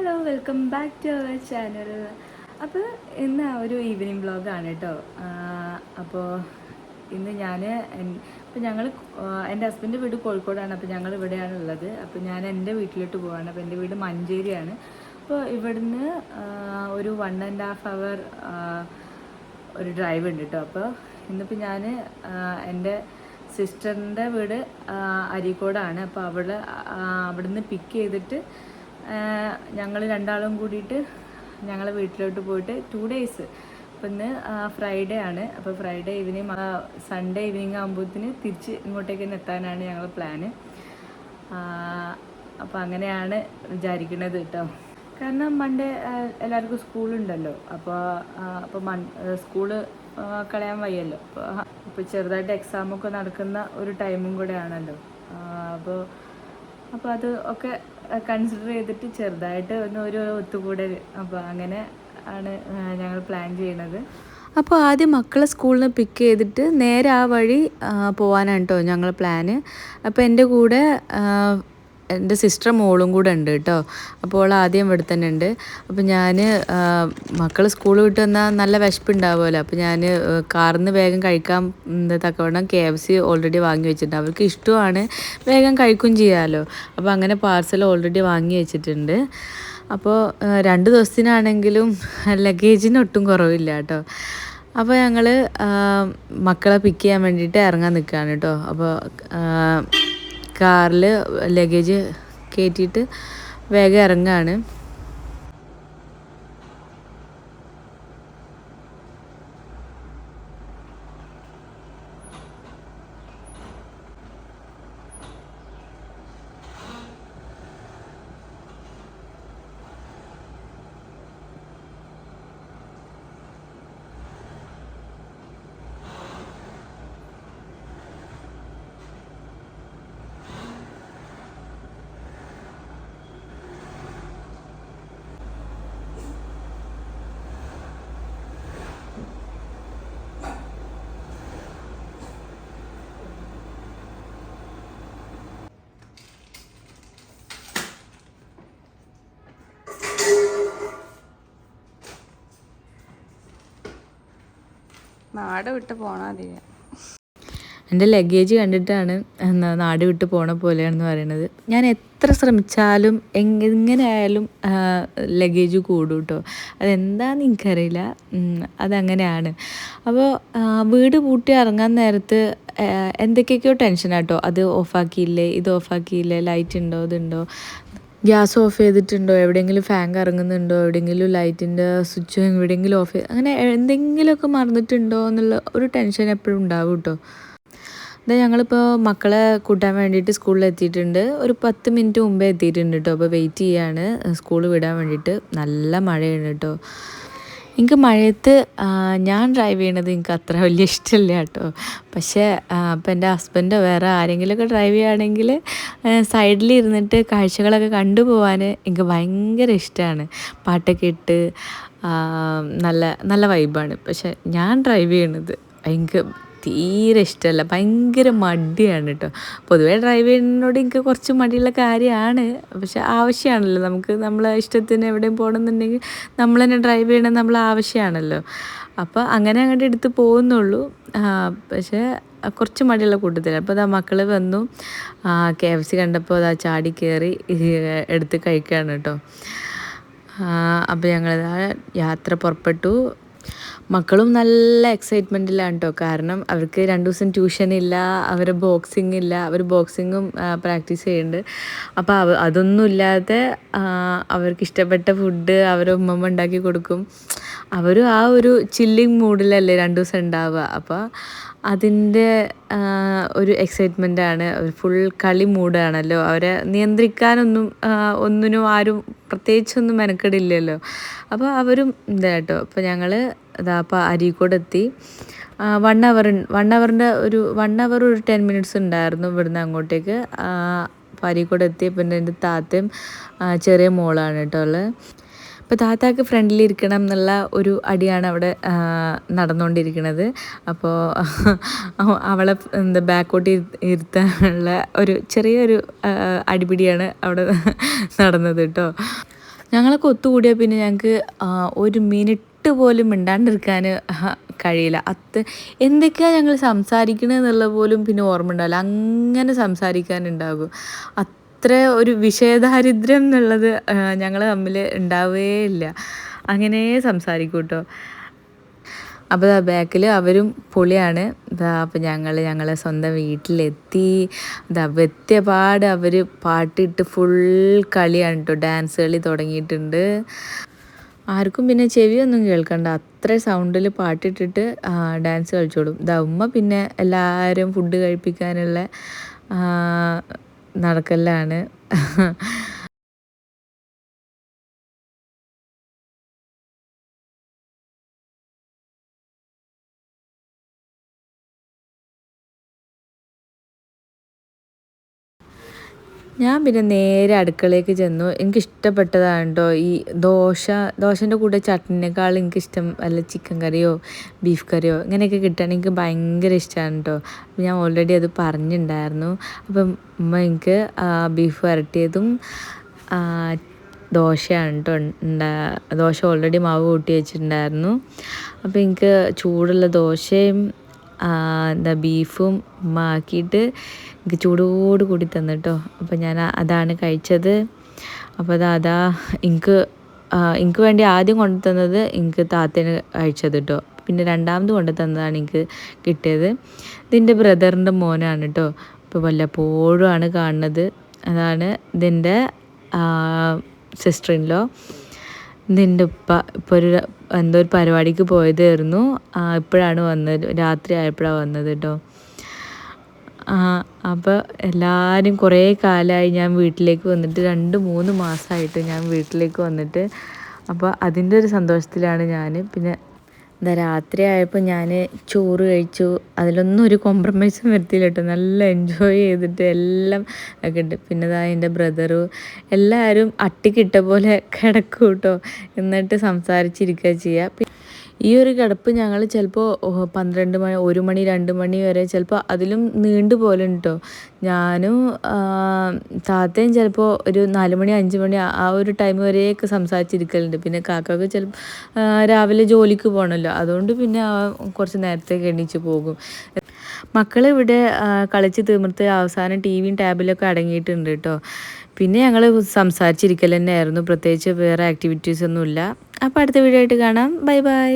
Hello welcome back to our channel അപ്പോൾ ഇന്ന് ഒരു ഈവനിങ് വ്ളോഗാണ് കേട്ടോ. അപ്പോൾ ഇന്ന് ഞാൻ ഇപ്പം ഞങ്ങൾ എന്റെ ഹസ്ബൻഡ് വീട് കോഴിക്കോടാണ്. അപ്പോൾ ഞങ്ങൾ ഇവിടെയാണ് ഉള്ളത്. അപ്പോൾ ഞാൻ എന്റെ വീട്ടിലോട്ട് പോവാണ്. അപ്പോൾ എന്റെ വീട് മഞ്ചേരിയാണ്. അപ്പോൾ ഇവിടുന്ന് ഒരു വൺ ആൻഡ് ഹാഫ് അവർ ഒരു ഡ്രൈവ് ഉണ്ട് കേട്ടോ. അപ്പോൾ ഇന്നിപ്പോൾ ഞാൻ എന്റെ സിസ്റ്ററിന്റെ വീട് അരീക്കോടാണ്. അപ്പോൾ അവൾ അവിടുന്ന് പിക്ക് ചെയ്തിട്ട് ഞങ്ങൾ രണ്ടാളും കൂടിയിട്ട് ഞങ്ങളെ വീട്ടിലോട്ട് പോയിട്ട് ടു ഡേയ്സ് അപ്പം ഇന്ന് ഫ്രൈഡേ ആണ്. അപ്പോൾ ഫ്രൈഡേ ഈവനിങ് സൺഡേ ഈവനിങ് ആകുമ്പോഴത്തേന് തിരിച്ച് ഇങ്ങോട്ടേക്ക് തന്നെ എത്താനാണ് ഞങ്ങൾ പ്ലാന് അപ്പോൾ അങ്ങനെയാണ് വിചാരിക്കുന്നത് കേട്ടോ. കാരണം മൺഡേ എല്ലാവർക്കും സ്കൂളുണ്ടല്ലോ അപ്പോൾ അപ്പോൾ മൺ സ്കൂൾ കളയാൻ വയ്യല്ലോ. ഇപ്പോൾ ചെറുതായിട്ട് എക്സാമൊക്കെ നടക്കുന്ന ഒരു ടൈമും കൂടെ ആണല്ലോ. അപ്പോൾ അപ്പോൾ അത് ഒക്കെ കൺസിഡർ ചെയ്തിട്ട് ചെറുതായിട്ട് ഒന്ന് ഒരു ഒത്തുകൂടൽ അപ്പോൾ അങ്ങനെ ആണ് ഞങ്ങൾ പ്ലാൻ ചെയ്യണത്. അപ്പോൾ ആദ്യം മക്കളെ സ്കൂളിൽ നിന്ന് പിക്ക് ചെയ്തിട്ട് നേരെ ആ വഴി പോകാനാണ് കേട്ടോ ഞങ്ങൾ പ്ലാന് അപ്പോൾ എന്റെ കൂടെ എന്റെ സിസ്റ്റർ മോളും കൂടെ ഉണ്ട് കേട്ടോ. അപ്പോൾ ആദ്യം ഇവിടെ തന്നെ ഉണ്ട്. അപ്പോൾ ഞാൻ മക്കൾ സ്കൂൾ വിട്ട് വന്നാൽ നല്ല വിശപ്പുണ്ടാവുമല്ലോ. അപ്പോൾ ഞാൻ കാറിൽ നിന്ന് വേഗം കഴിക്കാൻ തക്കവണ്ണം കെ എഫ് സി ഓൾറെഡി വാങ്ങി വെച്ചിട്ടുണ്ട്. അവർക്ക് ഇഷ്ടമാണ് വേഗം കഴിക്കും ചെയ്യാമല്ലോ. അപ്പോൾ അങ്ങനെ പാർസൽ ഓൾറെഡി വാങ്ങി വെച്ചിട്ടുണ്ട്. അപ്പോൾ രണ്ട് ദിവസത്തിനാണെങ്കിലും ലഗേജിന് ഒട്ടും കുറവില്ല കേട്ടോ. അപ്പോൾ ഞങ്ങൾ മക്കളെ പിക്ക് ചെയ്യാൻ വേണ്ടിയിട്ട് ഇറങ്ങാൻ നിൽക്കുകയാണ് കേട്ടോ. അപ്പോൾ കാറിൽ ലഗേജ് കയറ്റിയിട്ട് വേഗം ഇറങ്ങാണ്. നാട് വിട്ട് പോണാതില്ല എന്റെ ലഗേജ് കണ്ടിട്ടാണ് എന്താ നാട് വിട്ട് പോണ പോലെയാണെന്ന് പറയുന്നത്. ഞാൻ എത്ര ശ്രമിച്ചാലും എങ് എങ്ങനെയായാലും ലഗേജ് കൂടും കേട്ടോ അതെന്താണെന്ന് എനിക്കറിയില്ല. അതങ്ങനെയാണ്. അപ്പോൾ വീട് പൂട്ടി ഇറങ്ങാൻ നേരത്ത് എന്തൊക്കെയൊക്കെയോ ടെൻഷനാട്ടോ അത് ഓഫാക്കിയില്ലേ ഇത് ഓഫാക്കിയില്ലേ ലൈറ്റ് ഉണ്ടോ ഇതുണ്ടോ? ഗ്യാസ് ഓഫ് ചെയ്തിട്ടുണ്ടോ? എവിടെയെങ്കിലും ഫാൻ കറങ്ങുന്നുണ്ടോ? എവിടെയെങ്കിലും ലൈറ്റിന്റെ സ്വിച്ച് എവിടെയെങ്കിലും ഓഫ് ചെയ്ത് അങ്ങനെ എന്തെങ്കിലുമൊക്കെ മറന്നിട്ടുണ്ടോ എന്നുള്ള ഒരു ടെൻഷൻ എപ്പോഴും ഉണ്ടാവും കേട്ടോ അതെ ഞങ്ങളിപ്പോൾ മക്കളെ കൂട്ടാൻ വേണ്ടിയിട്ട് സ്കൂളിൽ എത്തിയിട്ടുണ്ട്. ഒരു പത്ത് മിനിറ്റ് മുമ്പേ എത്തിയിട്ടുണ്ട് കേട്ടോ അപ്പോൾ വെയിറ്റ് ചെയ്യാണ്. സ്കൂൾ വിടാൻ വേണ്ടിയിട്ട്. നല്ല മഴയാണ് കേട്ടോ എനിക്ക് മഴയത്ത് ഞാൻ ഡ്രൈവ് ചെയ്യണത് എനിക്ക് അത്ര വലിയ ഇഷ്ടമില്ല കേട്ടോ പക്ഷേ അപ്പം എന്റെ ഹസ്ബൻഡോ വേറെ ആരെങ്കിലുമൊക്കെ ഡ്രൈവ് ചെയ്യുകയാണെങ്കിൽ സൈഡിൽ ഇരുന്നിട്ട് കാഴ്ചകളൊക്കെ കണ്ടുപോകാൻ എനിക്ക് ഭയങ്കര ഇഷ്ടമാണ് പാട്ടൊക്കെ ഇട്ട് നല്ല നല്ല വൈബാണ് പക്ഷേ ഞാൻ ഡ്രൈവ് ചെയ്യണത് എനിക്ക് തീരെ ഇഷ്ടമല്ല. ഭയങ്കര മടിയാണ് കേട്ടോ പൊതുവേ ഡ്രൈവ് ചെയ്യുന്നതിനോട് എനിക്ക് കുറച്ച് മടിയുള്ള കാര്യമാണ്. പക്ഷെ ആവശ്യമാണല്ലോ. നമുക്ക് നമ്മൾ ഇഷ്ടത്തിന് എവിടെയും പോകണമെന്നുണ്ടെങ്കിൽ നമ്മൾ തന്നെ ഡ്രൈവ് ചെയ്യണം നമ്മൾ ആവശ്യമാണല്ലോ. അപ്പോൾ അങ്ങനെ അങ്ങോട്ട് എടുത്ത് പോകുന്നുള്ളൂ. പക്ഷേ കുറച്ച് മടിയുള്ള കൂട്ടത്തിൽ അപ്പോൾ അതാ മക്കൾ വന്നു. കെ എഫ് സി കണ്ടപ്പോൾ അതാ ചാടി കയറി എടുത്ത് കഴിക്കുകയാണ് കേട്ടോ അപ്പോൾ ഞങ്ങൾ യാത്ര പുറപ്പെട്ടു. മക്കളും നല്ല എക്സൈറ്റ്മെന്റിലാണ് കേട്ടോ കാരണം അവർക്ക് രണ്ട് ദിവസം ട്യൂഷൻ ഇല്ല അവർ ബോക്സിംഗ് ഇല്ല അവർ ബോക്സിങ്ങും പ്രാക്ടീസ് ചെയ്യുന്നുണ്ട് അപ്പോൾ അവ അതൊന്നും ഇല്ലാതെ അവർക്ക് ഇഷ്ടപ്പെട്ട ഫുഡ് അവരെ ഉമ്മമ്മ ഉണ്ടാക്കി കൊടുക്കും. അവരും ആ ഒരു ചില്ലിങ് മൂഡിലല്ലേ രണ്ട് ദിവസം ഉണ്ടാവുക. അപ്പോൾ അതിന്റെ ഒരു എക്സൈറ്റ്മെന്റാണ് ഫുൾ കളി മൂഡാണല്ലോ അവരെ നിയന്ത്രിക്കാനൊന്നും ഒന്നിനും ആരും പ്രത്യേകിച്ചൊന്നും മെനക്കെടില്ലല്ലോ. അപ്പോൾ അവരും ഇതാ കേട്ടോ അപ്പോൾ ഞങ്ങൾ ഇതാ അപ്പോൾ എത്തി. വൺ അവർ വൺ അവറിന്റെ ഒരു വൺ അവർ ഒരു ടെൻ മിനിറ്റ്സ് ഉണ്ടായിരുന്നു ഇവിടുന്ന് അങ്ങോട്ടേക്ക്. അപ്പോൾ അരീക്കോട് എത്തി. പിന്നെ എന്റെ താത്തയും ചെറിയ മോളാണ് കേട്ടോ ഉള്ളത്. അപ്പോൾ താത്താക്ക് ഫ്രണ്ടിൽ ഇരിക്കണം എന്നുള്ള ഒരു അടിയാണ് അവിടെ നടന്നുകൊണ്ടിരിക്കുന്നത്. അപ്പോൾ അവളെ എന്താ ബാക്കോട്ട് ഇരുത്താനുള്ള ഒരു ചെറിയൊരു അടിപിടിയാണ് അവിടെ നടന്നത് കേട്ടോ. ഞങ്ങളൊക്കെ ഒത്തുകൂടിയാൽ പിന്നെ ഞങ്ങൾക്ക് ഒരു മിനിറ്റ് പോലും മിണ്ടാണ്ടിരിക്കാൻ കഴിയില്ല. അത്ര എന്തൊക്കെയാണ് ഞങ്ങൾ എന്നുള്ള പോലും പിന്നെ ഓർമ്മ ഉണ്ടാവില്ല അങ്ങനെ സംസാരിക്കാനുണ്ടാകും. അത്ര ഒരു വിഷയദാരിദ്ര്യം എന്നുള്ളത് ഞങ്ങൾ തമ്മിൽ ഉണ്ടാവുകയേ ഇല്ല. അങ്ങനെ സംസാരിക്കും കേട്ടോ അപ്പോൾ ആ ബാക്കിൽ അവരും പൊളിയാണ്. ഇതാ അപ്പോൾ ഞങ്ങൾ ഞങ്ങളെ സ്വന്തം വീട്ടിലെത്തി. ഇതാ എത്തിയ പാട് അവർ പാട്ടിട്ട് ഫുൾ കളിയാണ് കേട്ടോ ഡാൻസ് കളി തുടങ്ങിയിട്ടുണ്ട്. ആർക്കും പിന്നെ ചെവിയൊന്നും കേൾക്കണ്ട. അത്ര സൗണ്ടിൽ പാട്ടിട്ടിട്ട് ഡാൻസ് കളിച്ചോളും. ഇതാ ഉമ്മ പിന്നെ എല്ലാവരും ഫുഡ് കഴിപ്പിക്കാനുള്ള നടക്കലാണ് ഞാൻ പിന്നെ നേരെ അടുക്കളയിലേക്ക് ചെന്നു. എനിക്ക് ഇഷ്ടപ്പെട്ടതാണ് കേട്ടോ ഈ ദോശ? ദോശന്റെ കൂടെ ചട്നിനേക്കാൾ എനിക്കിഷ്ടം അല്ല ചിക്കൻ കറിയോ ബീഫ് കറിയോ ഇങ്ങനെയൊക്കെ കിട്ടുകയാണെങ്കിൽ എനിക്ക് ഭയങ്കര ഇഷ്ടമാണ് കേട്ടോ ഞാൻ ഓൾറെഡി അത് പറഞ്ഞിട്ടുണ്ടായിരുന്നു അപ്പം ഉമ്മ എനിക്ക് ബീഫ് വരട്ടിയതും ദോശയാണ് കേട്ടോ ഉണ്ടാ ദോശ ഓൾറെഡി മാവ് കൂട്ടി വെച്ചിട്ടുണ്ടായിരുന്നു. അപ്പോൾ എനിക്ക് ചൂടുള്ള ദോശയും എന്താ ബീഫും ആക്കിയിട്ട് എനിക്ക് ചൂടോട് കൂടി തന്നിട്ടോ അപ്പം ഞാൻ അതാണ് കഴിച്ചത്. അപ്പോൾ അത് അതാ എനിക്ക് എനിക്ക് വേണ്ടി ആദ്യം കൊണ്ടു തന്നത് എനിക്ക് താത്തേന് കഴിച്ചത് കേട്ടോ പിന്നെ രണ്ടാമത് കൊണ്ടു തന്നതാണ് എനിക്ക് കിട്ടിയത്. ഇതിന്റെ ബ്രദറിന്റെ മോനാണ് കേട്ടോ ഇപ്പോൾ വല്ലപ്പോഴും ആണ് കാണുന്നത്. അതാണ് ഇതിന്റെ സിസ്റ്റർ നിന്റെ ഉപ്പ ഇപ്പോൾ ഒരു എന്തോ ഒരു പരിപാടിക്ക് പോയതായിരുന്നു. ഇപ്പോഴാണ് വന്നത്. രാത്രി ആയപ്പോഴാണ് വന്നത് കേട്ടോ അപ്പോൾ എല്ലാവരും കുറേ കാലമായി ഞാൻ വീട്ടിലേക്ക് വന്നിട്ട് രണ്ട് മൂന്ന് മാസമായിട്ട് ഞാൻ വീട്ടിലേക്ക് വന്നിട്ട് അപ്പോൾ അതിന്റെ ഒരു സന്തോഷത്തിലാണ് ഞാൻ പിന്നെ എന്താ രാത്രി ആയപ്പോൾ ഞാൻ ചോറ് കഴിച്ചു. അതിലൊന്നും ഒരു കോംപ്രമൈസും വരുത്തിയില്ല കേട്ടോ. നല്ല എൻജോയ് ചെയ്തിട്ട് എല്ലാം ഒക്കെ ഉണ്ട്. പിന്നെ ഇതാ എന്റെ ബ്രദറും എല്ലാവരും അട്ടിക്കിട്ട പോലെ കിടക്കും കേട്ടോ. എന്നിട്ട് സംസാരിച്ചിരിക്കുക ചെയ്യുക ഈ ഒരു കിടപ്പ് ഞങ്ങൾ ചിലപ്പോൾ പന്ത്രണ്ട് മണി ഒരു മണി രണ്ട് മണി വരെ ചിലപ്പോൾ അതിലും നീണ്ടു പോലെ കേട്ടോ ഞാനും താത്തയും ചിലപ്പോൾ ഒരു നാല് മണി അഞ്ച് മണി ആ- ഒരു ടൈം വരെയൊക്കെ സംസാരിച്ചിരിക്കലുണ്ട്. പിന്നെ കാക്കൊക്കെ ചിലപ്പോൾ രാവിലെ ജോലിക്ക് പോകണമല്ലോ അതുകൊണ്ട് പിന്നെ കുറച്ച് നേരത്തെ എണ്ണിച്ച് പോകും. മക്കളിവിടെ കളിച്ച് തീർത്ത് അവസാനം ടി വിയും ടാബിലൊക്കെ അടങ്ങിയിട്ടുണ്ട് കേട്ടോ പിന്നെ ഞങ്ങൾ സംസാരിച്ചിരിക്കൽ തന്നെയായിരുന്നു. പ്രത്യേകിച്ച് വേറെ ആക്ടിവിറ്റീസ് ഒന്നുമില്ല. അപ്പോൾ അടുത്ത വീഡിയോ ആയിട്ട് കാണാം. Bye bye